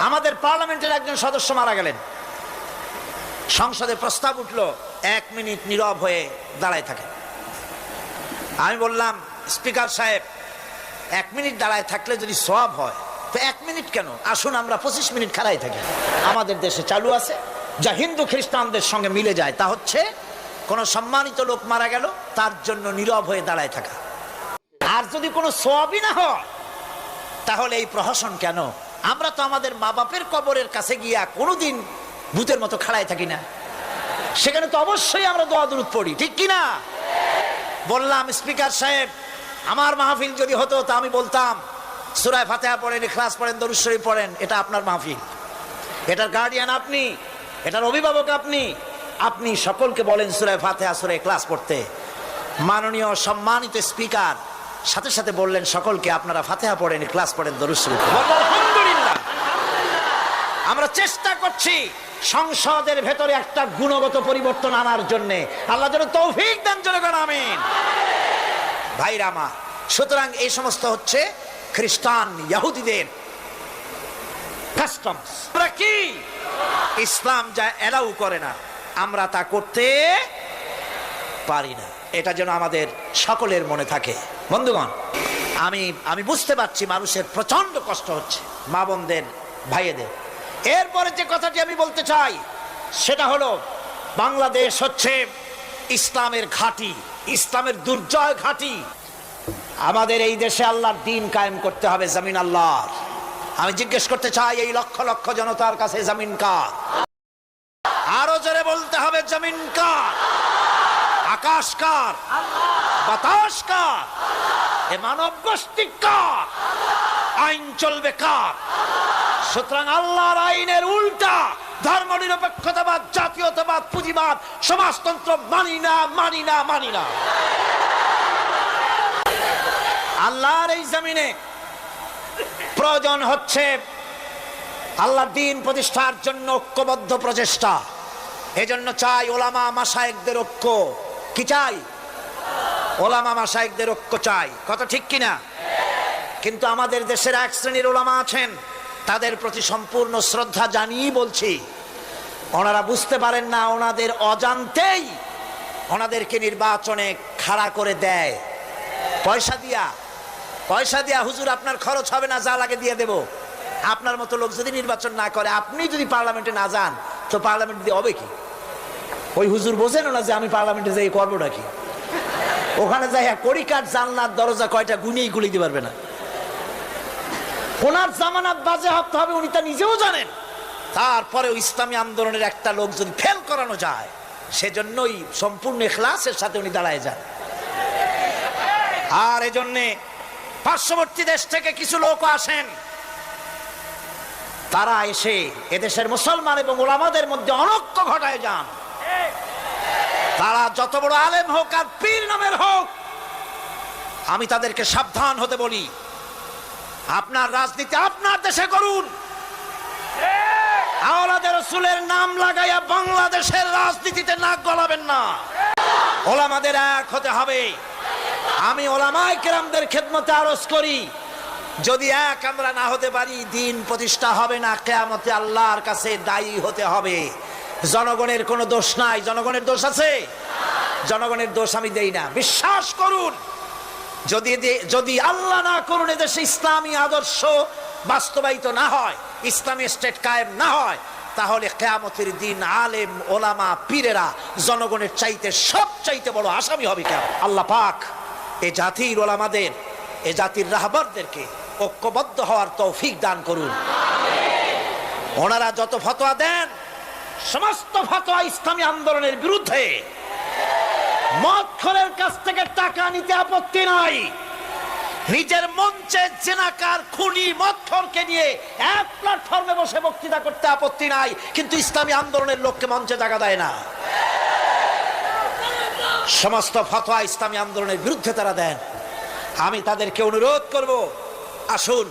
আমাদের পার্লামেন্টের একজন সদস্য মারা গেলেন। সংসদে প্রস্তাব উঠল, এক মিনিট নীরব হয়ে দাঁড়ায় থাকে। আমি বললাম, স্পিকার সাহেব, এক মিনিট দাঁড়ায় থাকলে যদি সব হয়, তো এক মিনিট কেন? আসুন, আমরা পঁচিশ মিনিট খাড়াই থাকি। আমাদের দেশে চালু আছে। যা হিন্দু খ্রিস্টানদের সঙ্গে মিলে যায়, তা হচ্ছে, কোনো সম্মানিত লোক মারা গেল, তার জন্য নীরব হয়ে দাঁড়ায় থাকা। আর যদি কোনো সবই না হয়, তাহলে এই প্রহসন কেন? আমরা তো আমাদের মা বাপের কবরের কাছে গিয়া কোনোদিন ভূতের মতো খাড়ায় থাকি না। সেখানে তো অবশ্যই আমরা দোয়া দুরুদ পড়ি, ঠিক কি না? বললাম, স্পিকার সাহেব, আমার মাহফিল যদি হতো তা আমি বলতাম সুরায় ফাতেহা পড়েন, ইখলাস পড়েন দরুশ্বরী পড়েন, এটা আপনার মাহফিল। এটার গার্ডিয়ান আপনি, এটার অভিভাবক আপনি আপনি সকলকে বলেন সুরায় ফাতেহা সুরায় ক্লাস পড়তে। মাননীয় সম্মানিত স্পিকার, সাথে সাথে বললেন, সকলকে আপনারা ফাতেহা পড়েন ক্লাস পড়েন দরুশ্বরী আমরা চেষ্টা করছি সংসদের ভেতরে একটা গুণগত পরিবর্তন আনার জন্য। আল্লাহ যেন তৌফিক দেন জনগণ আমিন। ভাইরা আমার, সুতরাং এই সমস্ত হচ্ছে খ্রিস্টান আমরা কি? ইসলাম যা এলাউ করে না, আমরা তা করতে পারি না। এটা যেন আমাদের সকলের মনে থাকে। বন্ধুগণ, আমি আমি বুঝতে পারছি মানুষের প্রচণ্ড কষ্ট হচ্ছে, মা বোনদের, ভাইয়েদের। এরপরে যে কথাটি আমি বলতে চাই, সেটা হলো, বাংলাদেশ হচ্ছে ইসলামের ঘাঁটি, ইসলামের দুর্জয় ঘাঁটি। আমাদের এই দেশে আল্লাহর দিন কায়েম করতে হবে জমিন আল্লাহর। আমি জিজ্ঞেস করতে চাই, এই লক্ষ লক্ষ জনতার কাছে জামিন কার? আরও জোরে বলতে হবে, জামিন কার? আকাশ কার? বাতাস কার? এ মানব গোষ্ঠী কার? আইন চলবে কার? সুতরাং আল্লাহর আইনের উল্টা ধর্ম নিরপেক্ষতাবাদ জাতীয়তাবাদ, পুঁজিবাদ, সমাজতন্ত্র মানি না মানি না মানি না। আল্লাহর এই জমিনে প্রয়োজন হচ্ছে আল্লাহর দিন প্রতিষ্ঠার জন্য ঐক্যবদ্ধ প্রচেষ্টা। এজন্য চাই ওলামা মাসায়েকদের ঐক্য। কি চাই? ওলামা মাসায়েকদের ঐক্য চাই। কথা ঠিক কিনা? কিন্তু আমাদের দেশের এক শ্রেণির ওলামা আছেন। তাদের প্রতি সম্পূর্ণ শ্রদ্ধা জানিয়েই বলছি, ওনারা বুঝতে পারেন না ওনাদের অজান্তেই ওনাদেরকে নির্বাচনে খাড়া করে দেয়। পয়সা দিয়া পয়সা দিয়া হুজুর আপনার খরচ হবে না, যা লাগে দিয়ে দেব। আপনার মতো লোক যদি নির্বাচন না করে, আপনি যদি পার্লামেন্টে না যান, তো পার্লামেন্ট দিয়ে হবে কি? ওই হুজুর বোঝেন না যে আমি পার্লামেন্টে যাই করব নাকি ওখানে যাই কড়িকাঠ জানলার দরজা কয়টা গুনিয়েই গুলি দিতে পারবে না। ওনার জামানাত বাজে হতে হবে, উনি তা নিজেও জানেন। তারপরেও ইসলামী আন্দোলনের একটা লোক যদি ফেল করানো যায়, সেজন্যই সম্পূর্ণ এখলাসের সাথে উনি দাঁড়ায় যান। আর এজন্যে পার্শ্ববর্তী দেশ থেকে কিছু লোক আসেন। তারা এসে এদেশের মুসলমান এবং ওলামাদের মধ্যে অনক্য ঘটায় যান। তারা যত বড় আলেম হোক আর পীর নামের হোক, আমি তাদেরকে সাবধান হতে বলি। আপনার রাজনীতি আপনার দেশে করুন। আওলাদের রসুলের নাম লাগাইয়া বাংলাদেশের রাজনীতিতে নাক গলাবেন না। ওলামাদের এক হতে হবে। আমি ওলামাই কেরামদের খেদমতে আরজ করি। যদি এক আমরা না হতে পারি, দিন প্রতিষ্ঠা হবে না, কেয়ামতে আল্লাহর কাছে দায়ী হতে হবে। জনগণের কোনো দোষ নাই। জনগণের দোষ আছে? জনগণের দোষ আমি দেই না। বিশ্বাস করুন। যদি যদি আল্লাহ না করুন এদেশে ইসলামী আদর্শ বাস্তবায়িত না হয়, ইসলামী স্টেট কায়েম না হয়, তাহলে কেয়ামতের দিন আলেম, ওলামা, পীরেরা জনগণের চাইতে সব চাইতে বড় আসামি হবে কেন? আল্লাহ পাক এ জাতির ওলামাদের, এ জাতির রাহবারদেরকে ঐক্যবদ্ধ হওয়ার তৌফিক দান করুন। ওনারা যত ফতোয়া দেন, সমস্ত ফতোয়া ইসলামী আন্দোলনের বিরুদ্ধে মদখরের কাছ থেকে টাকা নিতে আপত্তি নাই। নিজের মঞ্চে জেনাকার, খুনি মদখরকে নিয়ে এক প্ল্যাটফর্মে বসে বক্তৃতা করতে আপত্তি নাই, কিন্তু ইসলামী আন্দোলনের লোককে মঞ্চে জায়গা দেয় না। সমস্ত ফতোয়া ইসলামী আন্দোলনের বিরুদ্ধে তারা দেন। আমি তাদেরকে অনুরোধ করব, আসুন।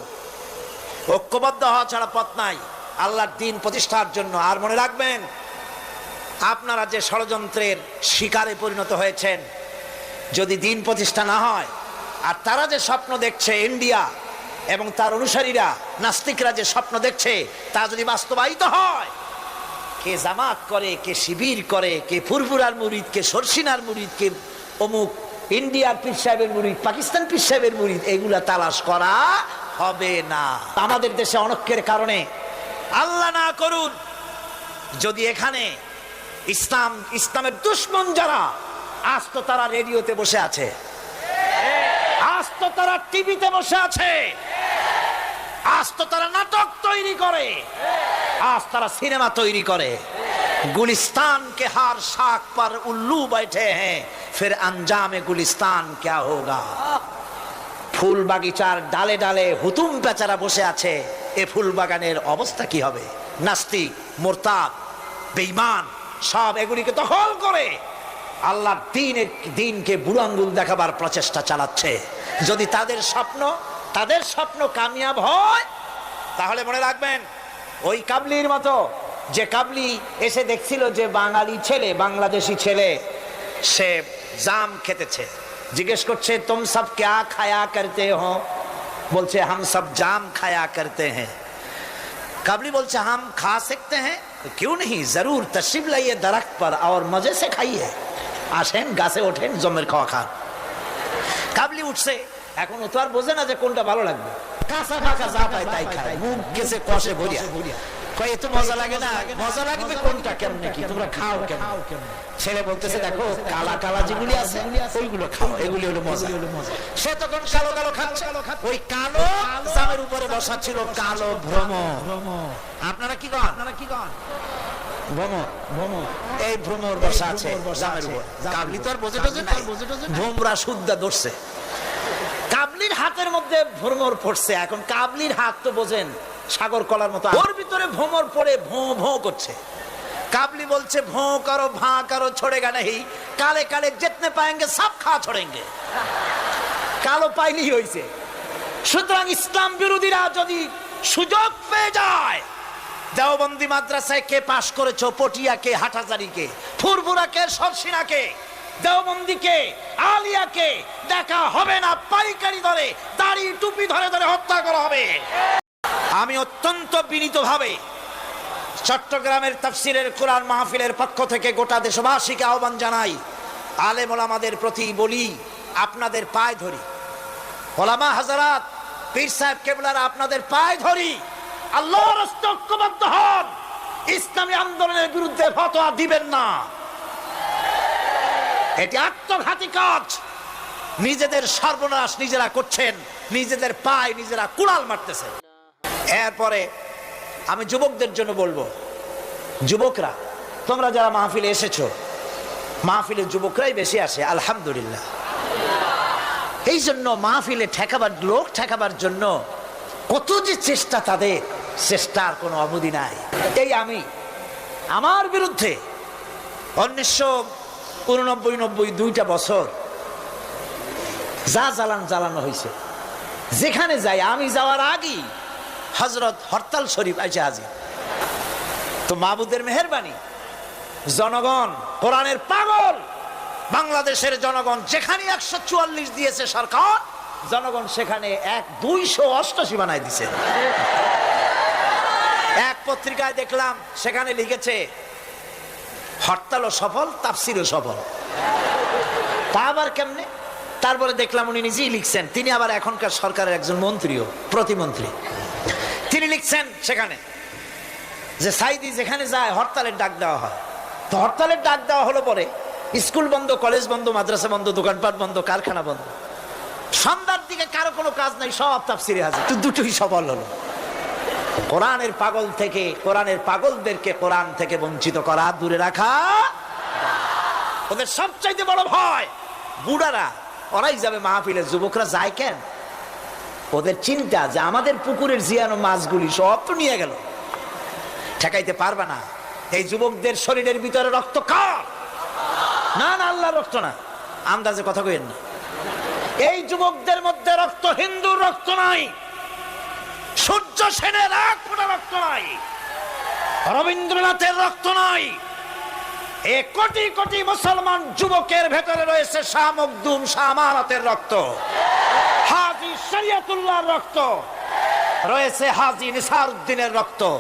ঐক্যবদ্ধ হওয়া ছাড়া পথ নাই। আল্লাহর দিন প্রতিষ্ঠার জন্য আর মনে রাখবেন আপনারা যে ষড়যন্ত্রের শিকারে পরিণত হয়েছেন, যদি দিন প্রতিষ্ঠা না হয়, আর তারা যে স্বপ্ন দেখছে ইন্ডিয়া এবং তার অনুসারীরা, নাস্তিকরা যে স্বপ্ন দেখছে, তা যদি বাস্তবায়িত হয়, কে জামাত করে, কে শিবির করে, কে ফুরফুরার মুরিদ, কে সরসিনার মুরিদ, কে অমুক ইন্ডিয়ার পীর সাহেবের মুরিদ, পাকিস্তান পীর সাহেবের মুরিদ, এগুলা তালাশ করা হবে না। আমাদের দেশে অনক্ষের কারণে আল্লাহ না করুন, যদি এখানে ইসলাম ইসলামের দুশ্মন যারা আজ তো তারা রেডিওতে বসে আছে আজ তো তারা টিভিতে বসে আছে আজ তো তারা নাটক তৈরি করে আজ তারা সিনেমা তৈরি করে गुलिस्तान के हार शाख पर उल्लू बैठे हैं फिर अंजाम गुलिस्तान क्या होगा ফুল বাগিচার ডালে ডালে হুতুম পেচারা বসে আছে এ ফুল বাগানের অবস্থা কি হবে নাস্তিক মোরতাব বেঈমান সব এগুলিকে দখল করে। আল্লাহ দিনের দিনকে বুড়াঙ্গুল দেখাবার প্রচেষ্টা চালাচ্ছে। যদি তাদের স্বপ্ন তাদের স্বপ্ন কামিয়াব হয়, তাহলে মনে রাখবেন, ওই কাবলির মতো, যে কাবলি এসে দেখছিল যে বাঙালি ছেলে, বাংলাদেশি ছেলে, সে জাম খেতেছে। জিজ্ঞেস করছে, তুম সব ক্যা খায়া করতে হো? বলছে, হাম সব জাম খায়া করতে হ্যাঁ। কাবলি বলছে, হাম খা সকতে হ্যাঁ? हैं क्यों नहीं जरूर तशरीफ लाइए दरख्त पर और मजे से खाइए আসেন গাছে ওঠেন জমের খাওয়া খান কাবলি উঠছে এখন ও তো আর বোঝে না যে কোনটা ভালো লাগবে কাঁচা পাকা যা পায় তাই খায় মুখ গেছে কষে ভরিয়া কয় এত মজা লাগে না? মজা লাগবে কোনটা? কেমন কি? তোমরা খাও কেমন? ছেলে বলতেছে দেখো কালা কালা যেগুলি আছে ওইগুলো খাও এগুলি হলো মজা। সে তখন কালো কালো খাচ্ছে। ওই কালো জামের উপরে বসা ছিল কালো ভ্রম। আপনারা কি কন? আপনারা কি কন? ভ্রমর ভ্রমর এই ভ্রমর বসা আছে জামের উপর। কাবলি তো আর বোঝে টোঝে নাই। ভ্রমরা শুদ্ধা ধরছে। কাবলির হাতের মধ্যে ভ্রমর পড়ছে এখন কাবলির হাত তো বোঝেন। সাগর কলার মতো ওর ভিতরে ভোমর পড়ে ভোঁ ভোঁ করছে। কাবলি বলছে, ভোঁ করো, ভাঁ করো, ছড়ে গা নেই। কালে কালে যেতনে পায়েঙ্গে, সব খাওয়া ছড়েঙ্গে। কালো পাইনি হয়েছে সুতরাং ইসলাম বিরোধীরা যদি সুযোগ পেয়ে যায়, দেওবন্দি মাদ্রাসায় কে পাশ করেছ পটিয়াকে হাটাজারিকে দেওবন্দি কে দেওবন্দিকে আলিয়াকে দেখা হবে না, পাইকারি ধরে দাড়ি টুপি ধরে ধরে হত্যা করা হবে। আমি অত্যন্ত বিনীতভাবে চট্টগ্রামের তাফসিরের কোরআন মাহফিলের পক্ষ থেকে গোটা দেশবাসীকে আহ্বান জানাই। আলেম ওলামাদের প্রতি বলি, আপনাদের পায়ে ধরি। ওলামা হাজারাত, পীর সাহেব কেবলার, আপনাদের পায়ে ধরি। আল্লাহর হস্তে ঐক্যবদ্ধ হন। ইসলামী আন্দোলনের বিরুদ্ধে ফতোয়া দিবেন না। এটি আত্মঘাতী কাজ। নিজেদের সর্বনাশ নিজেরা করছেন, নিজেদের পায়ে নিজেরা কুড়াল মারতেছেন। এরপরে আমি যুবকদের জন্য বলব, যুবকরা, তোমরা যারা মাহফিলে এসেছ, মাহফিলে যুবকরাই বেশি আসে, আলহামদুলিল্লাহ। এই জন্য মাহফিলে ঠেকাবার লোক ঠেকাবার জন্য কত যে চেষ্টা তাদের চেষ্টার কোনো অবধি নাই। এই আমি, আমার বিরুদ্ধে উনিশশো উননব্বই, নব্বই দুইটা বছর যা জ্বালান জ্বালানো হয়েছে। যেখানে যাই, আমি যাওয়ার আগেই হজরত হরতাল শরীফ আইসে হাজির। তো মাহবুদের মেহরবানি, জনগণ, কোরআনের পাগল, বাংলাদেশের জনগণ যেখানে একশো চুয়াল্লিশ দিয়েছে সরকার, জনগণ সেখানে এক দুইশো অষ্টাশি বানায় দিছে। এক পত্রিকায় দেখলাম, সেখানে লিখেছে, হরতালও সফল, তাফসিরও সফল। তা আবার কেমনে? তারপরে দেখলাম উনি নিজেই লিখছেন, তিনি আবার এখনকার সরকারের একজন মন্ত্রীও, প্রতিমন্ত্রী। তিনি লিখছেন সেখানে যে সাইদি যেখানে যায়, হরতালের ডাক দেওয়া হয়। তো হরতালের ডাক দেওয়া হলো পরে স্কুল বন্ধ, কলেজ বন্ধ, মাদ্রাসা বন্ধ, দোকানপাট বন্ধ, কারখানা বন্ধ। সন্ধ্যার দিকে কারও কোনো কাজ নাই, সব তাফসিরে হাজির। তো দুটোই সফল হলো। কোরআনের পাগল থেকে, কোরআনের পাগলদেরকে কোরআন থেকে বঞ্চিত করা দূরে রাখা। ওদের সবচাইতে বড় ভয়, বুড়ারা, ওরাই যাবে মাহফিলে, যুবকরা যায় কেন? ওদের চিন্তা যে আমাদের পুকুরের জিয়ানো মাছগুলি সব তো নিয়ে গেল। ঠেকাইতে পারবে না। এই যুবকদের শরীরের ভিতরে রক্ত না না আল্লাহ রক্ত না। আন্দাজে কথা কইেন না। এই যুবকদের মধ্যে রক্ত হিন্দুর রক্ত নাই। সূর্য সেনের এক ফোঁটা রক্ত নাই। রবীন্দ্রনাথের রক্ত নাই। এ কোটি কোটি মুসলমান যুবকের ভেতরে রয়েছে শাহ মকদুম শাহ রক্ত। শরিয়াতুল্লাহর রক্ত। রয়েছে হাজি নিসার উদ্দিনের রক্ত।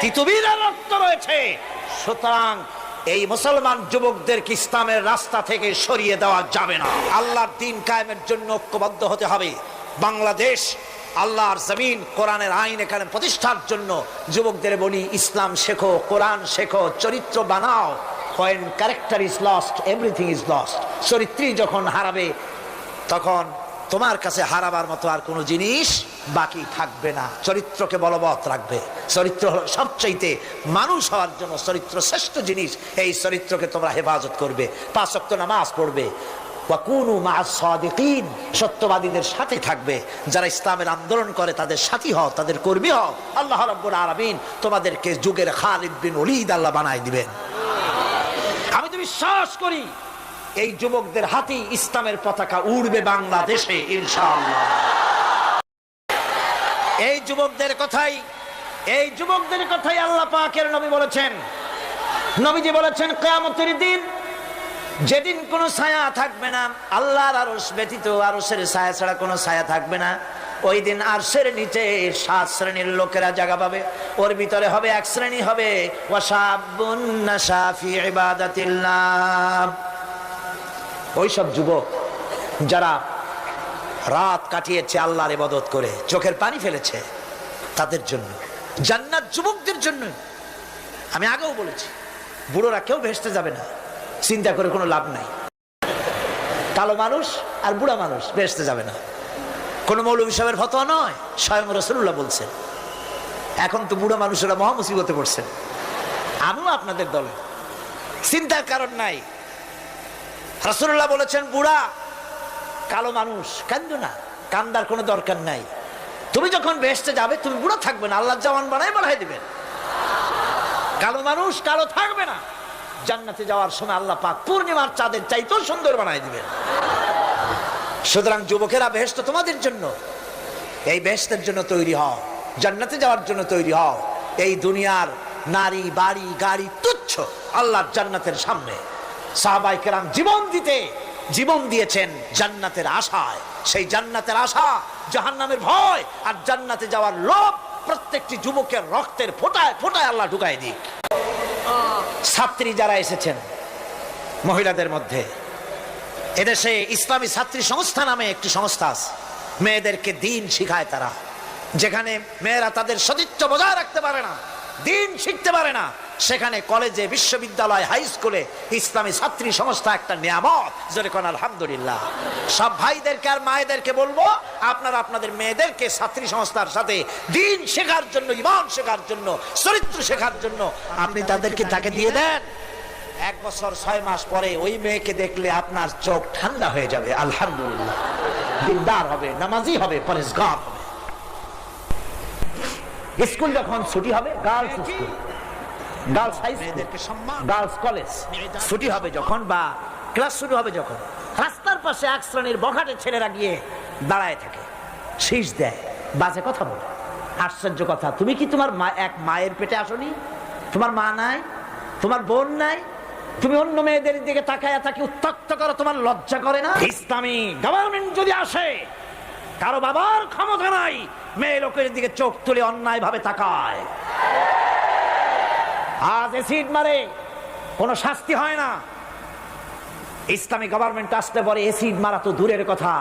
তিতুবিরের রক্ত রয়েছে। সুতরাং এই মুসলমান যুবকদেরকে ইসলামের রাস্তা থেকে সরিয়ে দেওয়া যাবে না। আল্লাহর দিন কায়েমের জন্য ঐক্যবদ্ধ হতে হবে। বাংলাদেশ আল্লাহর জমিন কোরআনের আইন এখানে প্রতিষ্ঠার জন্য যুবকদের বলি, ইসলাম শেখো, কোরআন শেখো, চরিত্র বানাও। When character is lost everything is lost চরিত্রী যখন হারাবে, তখন তোমার কাছে হারাবার মতো আর কোনো জিনিস বাকি থাকবে না। চরিত্রকে বলবৎ রাখবে। চরিত্র হলো সবচাইতে মানুষ হওয়ার জন্য চরিত্র শ্রেষ্ঠ জিনিস। এই চরিত্রকে তোমরা হেফাজত করবে। পাঁচ নামাজ পড়বে। বা ওয়াকুনু মা সাদিকিন। সত্যবাদীদের সাথে থাকবে। যারা ইসলামের আন্দোলন করে, তাদের সাথী হও, তাদের কর্মী হও। আল্লাহ রাব্বুল আলামিন তোমাদেরকে যুগের খালিদ বিন ওলিদ আল্লাহ বানায় দিবেন। আমি তো বিশ্বাস করি এই যুবকদের হাতেই ইসলামের পতাকা উড়বে বাংলাদেশে, ইনশাআল্লাহ। এই যুবকদের কথাই, এই যুবকদের কথাই আল্লাহ পাকের নবী বলেছেন। নবীজি বলেছেন, কেয়ামতের দিন যেদিন কোনো ছায়া থাকবে না, আল্লাহর আরস ব্যতীত আরসের ছায়া ছাড়া কোনো ছায়া থাকবে না। ওই দিন আরশের নিচে সাত শ্রেণির লোকেরা জায়গা পাবে। ওর ভিতরে হবে এক শ্রেণি হবে ওয়াসাবুন নাশা ফি ইবাদাতিল্লাহ। ওই সব যুবক যারা রাত কাটিয়েছে আল্লাহর ইবাদত করে, চোখের পানি ফেলেছে তাদের জন্য, জান্নাত যুবকদের জন্য। আমি আগেও বলেছি, বুড়োরা কেউ ভেসতে যাবে না, চিন্তা করে কোনো লাভ নাই। কালো মানুষ আর বুড়া মানুষ ভেসতে যাবে না। কোনো মৌলভী সাহেবের ফতোয়া নয়, স্বয়ং রসুল্লাহ বলছেন। এখন তো বুড়া মানুষেরা মহামুসিবতে পড়ছেন আমিও আপনাদের দলে। চিন্তার কারণ নাই। রসুল্লাহ বলেছেন, বুড়া, কালো মানুষ, কান্দো না, কান্দার কোনো দরকার নাই। তুমি যখন বেসতে যাবে, তুমি বুড়ো থাকবে না আল্লাহ জওয়ান বানাই বাড়াই দিবেন। কালো মানুষ, কালো থাকবে না। জান্নাতে যাওয়ার সময় আল্লাহ পাক পূর্ণিমার চাঁদের চাইতেও সুন্দর বানাই দিবেন। সুতরাং যুবকেরা বেহেস্ত তোমাদের জন্য। এই বেহেস্তের জন্য তৈরি হও, জান্নাতে যাওয়ার জন্য তৈরি হও। এই দুনিয়ার নারী, বাড়ি, গাড়ি, তুচ্ছ আল্লাহর জান্নাতের সামনে। সাহাবাই কেরাম জীবন দিতে, জীবন দিয়েছেন জান্নাতের আশায়। সেই জান্নাতের আশা জাহান্নামের ভয়, আর জান্নাতে যাওয়ার লোভ প্রত্যেকটি যুবকের রক্তের ফোটায় ফোটায় আল্লাহ ঢুকাই দিক। ছাত্রী যারা এসেছেন, মহিলাদের মধ্যে, এদেশে ইসলামী ছাত্রী সংস্থা নামে একটি সংস্থা আছে। মেয়েদেরকে দিন শিখায় তারা। যেখানে মেয়েরা তাদের সতীত্ব বজায় রাখতে পারে না, দিন শিখতে পারে না সেখানে কলেজে, বিশ্ববিদ্যালয় হাই স্কুলে ইসলামী ছাত্রী সংস্থা একটা নিয়ামত। জোরে কোন, আলহামদুলিল্লাহ। সব ভাইদেরকে আর মায়েদেরকে বলব, আপনারা আপনাদের মেয়েদেরকে ছাত্রী সংস্থার সাথে দিন শেখার জন্য, ইমান শেখার জন্য, চরিত্র শেখার জন্য আপনি তাদেরকে তাকে দিয়ে দেন। এক বছর ছয় মাস পরে ওই মেয়েকে দেখলে আপনার চোখ ঠান্ডা হয়ে যাবে, আলহামদুলিল্লাহ। দিনদার হবে, নামাজি হবে হবে। স্কুল যখন ছুটি হবে girls school girls high school girls college ছুটি হবে যখন বা ক্লাস শুরু হবে যখন, রাস্তার পাশে এক শ্রেণির বখাটে ছেলেরা গিয়ে দাঁড়ায় থাকে, শীষ দেয়, বাজে কথা বলে। আশ্চর্য কথা, তুমি কি তোমার মা, এক মায়ের পেটে আসনি? তোমার মা নাই? তোমার বোন নাই? তুমি অন্য মেয়েদের দিকে তাকায় তাকে উত্তক্ত করো, তোমার লজ্জা করে না? ইসলামী গভর্নমেন্ট যদি আসে, কারও বাবার ক্ষমতা নাই, মেয়ে লোকের দিকে চোখ তুলে অন্যায় ভাবে তাকায়। আজ এসিড মারে, কোনো শাস্তি হয় না। ইসলামী গভর্নমেন্ট আসতে পরে এসিড মারা তো দূরের কথা।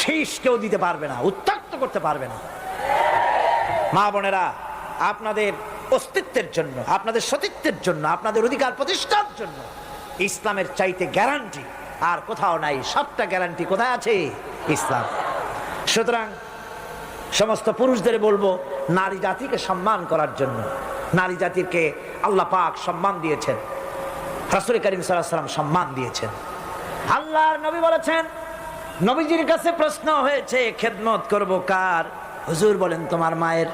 শীষ কেউ দিতে পারবে না, উত্তক্ত করতে পারবে না। মা বোনেরা, আপনাদের অস্তিত্বের জন্য, আপনাদের সতীত্বের জন্য, আপনাদের অধিকার প্রতিষ্ঠার জন্য ইসলামের চাইতে গ্যারান্টি আর কোথাও নাই, সবটা গ্যারান্টি কোথায় আছে? ইসলাম। সুতরাং সমস্ত পুরুষদের বলব, নারী জাতিকে সম্মান করার জন্য নারী জাতিকে আল্লাহ পাক সম্মান দিয়েছেন। রাসুল করিম সাল্লাম সম্মান দিয়েছেন। আল্লাহর নবী বলেছেন, নবীজির কাছে প্রশ্ন হয়েছে, খেদমত করব কার? হুজুর বলেন, তোমার মায়ের।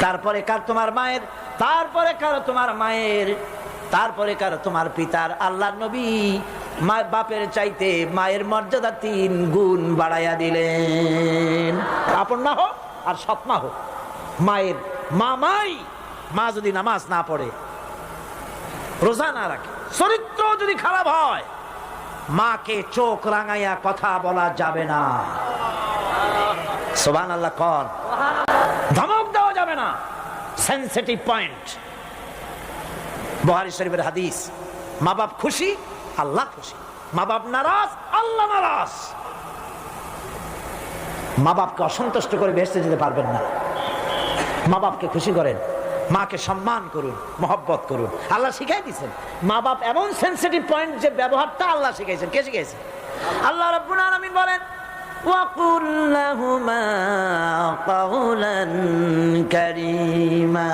তারপরে কার তোমার মায়ের? তারপরে কার তোমার মায়ের। তারপরে কার তোমার পিতার। আল্লাহ নবী মা, বাপের চাইতে মায়ের মর্যাদা তিন গুণ বাড়াইয়া দিলেন। আপন মা হোক আর সৎ মা হোক, মায়ের মা মাই মা যদি নামাজ না পড়ে। রোজা না রাখে। চরিত্র যদি খারাপ হয়, মাকে চোখ রাঙাইয়া কথা বলা যাবে না। সোবান আল্লাহ কন সেন্সিটিভ পয়েন্ট বহারি শরীফের হাদিস, মা বাপ খুশি, আল্লাহ খুশি। মা বাপ নারাজ, আল্লাহ নারাজ। মা বাপকে অসন্তুষ্ট করে বেসতে যেতে পারবেন না। মা বাপকে খুশি করেন। মাকে সম্মান করুন, মহব্বত করুন। আল্লাহ শিখাই দিয়েছেন। মা বাপ এমন সেন্সিটিভ পয়েন্ট যে ব্যবহারটা আল্লাহ শিখাইছেন। কে শিখাইছেন আল্লাহ রব্বুল আলামিন বলেন وقل لهما قولا كريما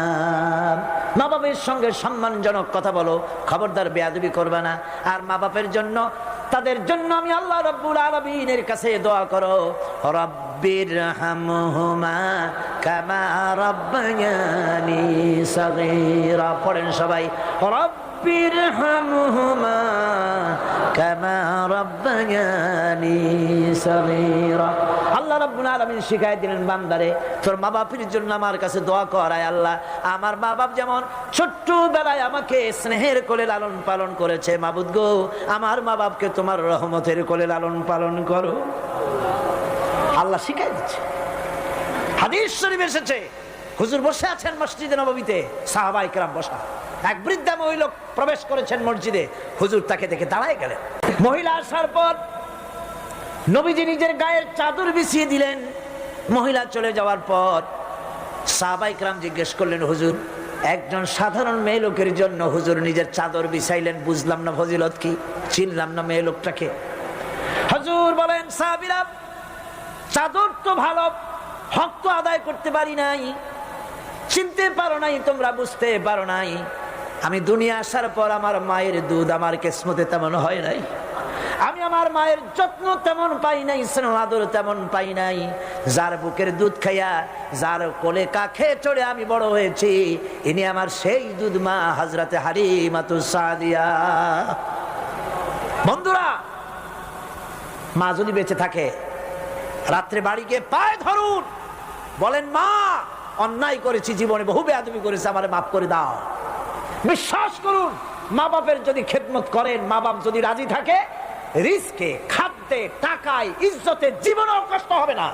মা বাবের সঙ্গে সম্মানজনক কথা বলো খবরদার বেয়াদবি করবে না আর মা বাপের জন্য তাদের জন্য আমি আল্লাহ রব্বুল আলমিনের কাছে দোয়া করো রব্বির হামহুমা কামা রব্বায়ানি সগীরা পড়েন সবাই রব্বির হামহুমা কামা রব্বায়ানি সগীরা। আল্লাহ রাব্বুল আলামিন শিখাই দিলেন, বান্দারে, তোর মা বাপের জন্য আমার কাছে দোয়া করায় আল্লাহ। আমার মা বাপ যেমন ছোট্ট বেলায় আমাকে স্নেহের কোলে লালন পালন করেছে, মাবুদ গো, আমার মা বাপকে তোমার রহমতের কোলে লালন পালন করো। আল্লাহ শিখাই দিচ্ছে। হাদিস শরীফ এসেছে। হুজুর বসে আছেন মসজিদে সাহাবাই কেরাম বসা। এক বৃদ্ধা মহিলা প্রবেশ করেছেন মসজিদে। হুজুর তাকে দেখে দাঁড়ায় গেলেন। মহিলা আসার পর নবীজি নিজের গায়ের চাদর বিছিয়ে দিলেন। মহিলা চলে যাওয়ার পর সাহাবাইকরাম জিজ্ঞেস করলেন, হুজুর, একজন সাধারণ মেয়ে লোকের জন্য হুজুর নিজের চাদর বিছাইলেন, বুঝলাম না ফজিলত কি? চিনলাম না মেয়ে লোকটাকে হুজুর বলেন, সাহাবিরা, চাদর তো ভালো, হক তো আদায় করতে পারি নাই। চিনতে পারো নাই, তোমরা বুঝতে পারো নাই। আমি দুনিয়া আসার পর আমার মায়ের দুধ আমার কেসমতে তেমন হয় নাই। আমি আমার মায়ের যত্ন তেমন পাই নাই, স্নেহ, আদর তেমন পাই নাই। যার বুকের দুধ খাইয়া, যার কোলে কাখে চড়ে আমি বড় হয়েছি, ইনি আমার সেই দুধ মা হাজরাতে হারি মাতু সাদিয়া। বন্ধুরা, মা যদি বেঁচে থাকে, রাত্রে বাড়ি গিয়ে পায়ে ধরুন। বলেন, মা, অন্যায় করেছি জীবনে, বহু বেয়াদবি করেছি, আমার মাফ করে দাও। বিশ্বাস করুন, মা বাপের যদি খেদমত করেন, মা বাপ যদি রাজি থাকে, রিস্কে, খাদ্যে, টাকায়, ইজ্জতে জীবনেও কষ্ট হবে না।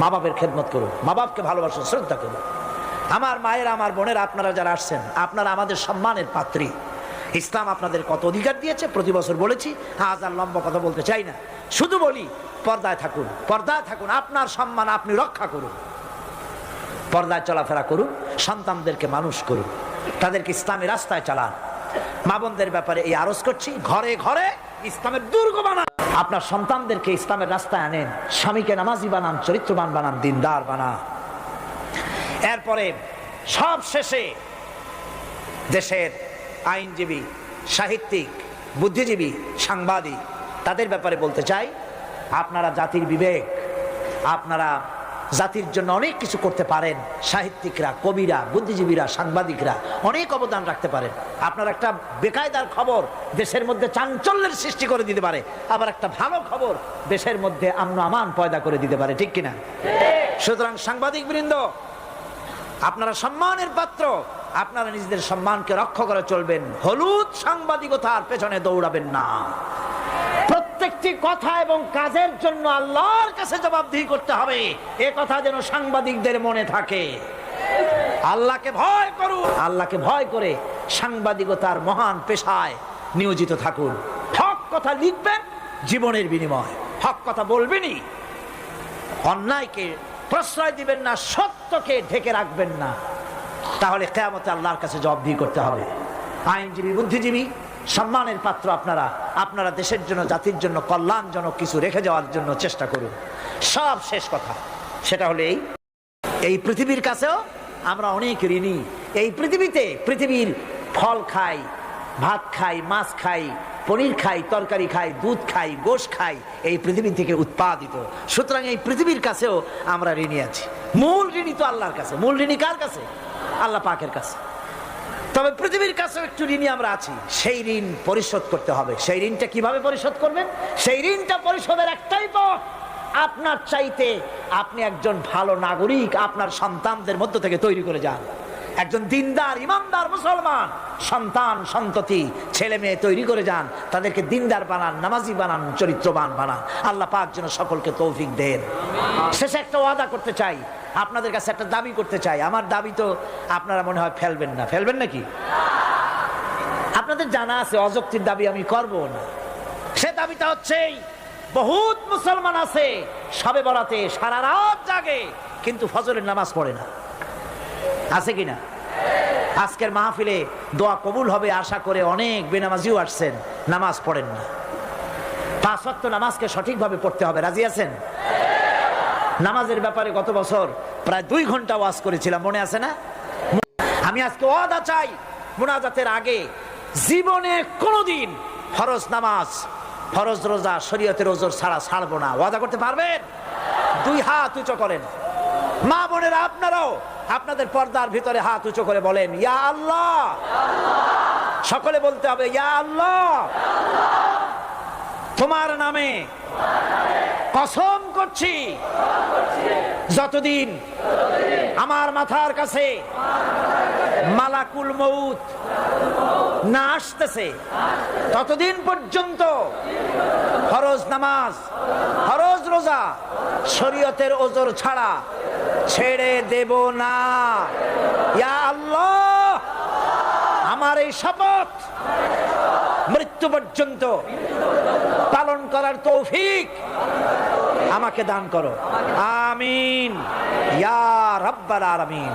মা বাপের খেদমত করুন, মা বাপকে ভালোবাসুন, শ্রদ্ধা করুন। আমার মায়ের, আমার বোনের, আপনারা যারা আসছেন, আপনারা আমাদের সম্মানের পাত্রী। ইসলাম আপনাদের কত অধিকার দিয়েছে, প্রতি বছর বলেছি, আজ আর লম্বা কথা বলতে চাই না। শুধু বলি, পর্দায় থাকুন পর্দায় থাকুন, আপনার সম্মান আপনি রক্ষা করুন। পর্দায় চলাফেরা করুন, সন্তানদেরকে মানুষ করুন, তাদেরকে ইসলামী রাস্তায় চালান। মা বোনদের ব্যাপারে এই আরজ করছি, ঘরে ঘরে ইসলামের দুর্গ বানান। আপনার সন্তানদেরকে ইসলামের রাস্তায় আনেন, স্বামীকে নামাজি বানান, চরিত্রবান বানান, দিনদার বানান। এরপরে সব শেষে দেশের আইনজীবী, সাহিত্যিক, বুদ্ধিজীবী, সাংবাদিক, তাদের ব্যাপারে বলতে চাই, আপনারা জাতির বিবেক, আপনারা জাতির জন্য অনেক কিছু করতে পারেন। সাহিত্যিকরা, কবিরা, বুদ্ধিজীবীরা, সাংবাদিকরা অনেক অবদান রাখতে পারেন। আপনার একটা বেকায়দার খবর দেশের মধ্যে চাঞ্চল্যের সৃষ্টি করে দিতে পারে। আবার একটা ভালো খবর দেশের মধ্যে আম্ন আমান পয়দা করে দিতে পারে, ঠিক কিনা? সুতরাং সাংবাদিক বৃন্দ, আপনারা সম্মানের পাত্র, আপনারা নিজেদের সম্মানকে রক্ষা করে চলবেন। হলুদ সাংবাদিকতার পেছনে দৌড়াবেন না। প্রত্যেকটি কথা এবং কাজের জন্য আল্লাহর কাছে জবাবদিহি করতে হবে। এ কথা যেন সাংবাদিকদের মনে থাকে। আল্লাহকে ভয় করুন। আল্লাহকে ভয় করে সাংবাদিকতার মহান পেশায় নিয়োজিত থাকুন। হক কথা লিখবেন, জীবনের বিনিময়। হক কথা বলবেনই। অন্যায়কে প্রশ্রয় দিবেন না, সত্যকে ঢেকে রাখবেন না। তাহলে কেয়ামতে আল্লাহর কাছে জবাবদিহি করতে হবে। আইনজীবী, বুদ্ধিজীবী সম্মানের পাত্র আপনারা আপনারা দেশের জন্য, জাতির জন্য, কল্যাণজনক কিছু রেখে যাওয়ার জন্য চেষ্টা করুন। সব শেষ কথা। সেটা হলো এই। এই পৃথিবীর কাছেও আমরা অনেক ঋণী। এই পৃথিবীতে পৃথিবীর ফল খাই, ভাত খাই, মাছ খাই, পনির খাই, তরকারি খাই, দুধ খাই, গোশ খাই, এই পৃথিবী থেকে উৎপাদিত। সুতরাং এই পৃথিবীর কাছেও আমরা ঋণী আছি। মূল ঋণী তো আল্লাহর কাছে। মূল ঋণী কার কাছে? আল্লাহ পাকের কাছে। তবে পৃথিবীর কাছেও একটু ঋণই আমরা আছি। সেই ঋণ পরিশোধ করতে হবে। সেই ঋণটা কীভাবে পরিশোধ করবেন? সেই ঋণটা পরিশোধের একটাই পথ। আপনার চাইতে আপনি একজন ভালো নাগরিক আপনার সন্তানদের মধ্য থেকে তৈরি করে যান। একজন দিনদার, ইমানদার মুসলমান সন্তান, সন্ততি, ছেলে মেয়ে তৈরি করে যান। তাদেরকে দিনদার বানান, নামাজি বানান, চরিত্রবান বানান। আল্লাহ পাক যেন সকলকে তৌফিক দেন। শেষে একটা ওয়াদা করতে চাই। আপনাদের কাছে একটা দাবি করতে চাই। আমার দাবি তো আপনারা মনে হয় ফেলবেন না। ফেলবেন নাকি? আপনাদের জানা আছে, অযৌক্তিক দাবি আমি করব না। সে দাবিটা হচ্ছেই, বহুত মুসলমান আছে, সবে বরাতে সারা রাত জাগে, কিন্তু ফজরের নামাজ পড়ে না। আছে কিনা? আজকের মাহফিলে দোয়া কবুল হবে আশা করে অনেক বেনামাজিও আসছেন, নামাজ পড়েন না। পাঁচ নামাজকে সঠিকভাবে পড়তে হবে। রাজি আছেন? নামাজের ব্যাপারে গত বছর প্রায় দুই ঘণ্টা ওয়াজ করেছিলাম, মনে আছে না? আমি আজকে ওয়াদা চাই, মুনাজাতের আগে জীবনে কোনোদিন ফরজ নামাজ, ফরজ রোজা, শরীয়তের ওজোর ছাড়া ছাড়বো না। ওয়াদা করতে পারবেন? দুই হাত উঁচু করেন। মা বোনেরা, আপনারাও আপনাদের পর্দার ভিতরে হাত উঁচু করে বলেন, ইয়া আল্লাহ। সকলে বলতে হবে, ইয়া আল্লাহ। তোমার নামে কসম করছি। যতদিন আমার মাথার কাছে মালাকুল মৌত না আসতেছে, ততদিন পর্যন্ত ফরজ নামাজ, ফরজ রোজা শরীয়তের ওজোর ছাড়া ছেড়ে দেব না। ইয়া আল্লাহ, আমার এই শপথ মৃত্যু পর্যন্ত পালন করার তৌফিক আমাকে দান করো। আমিন। ইয়া রব্বাল আলামিন।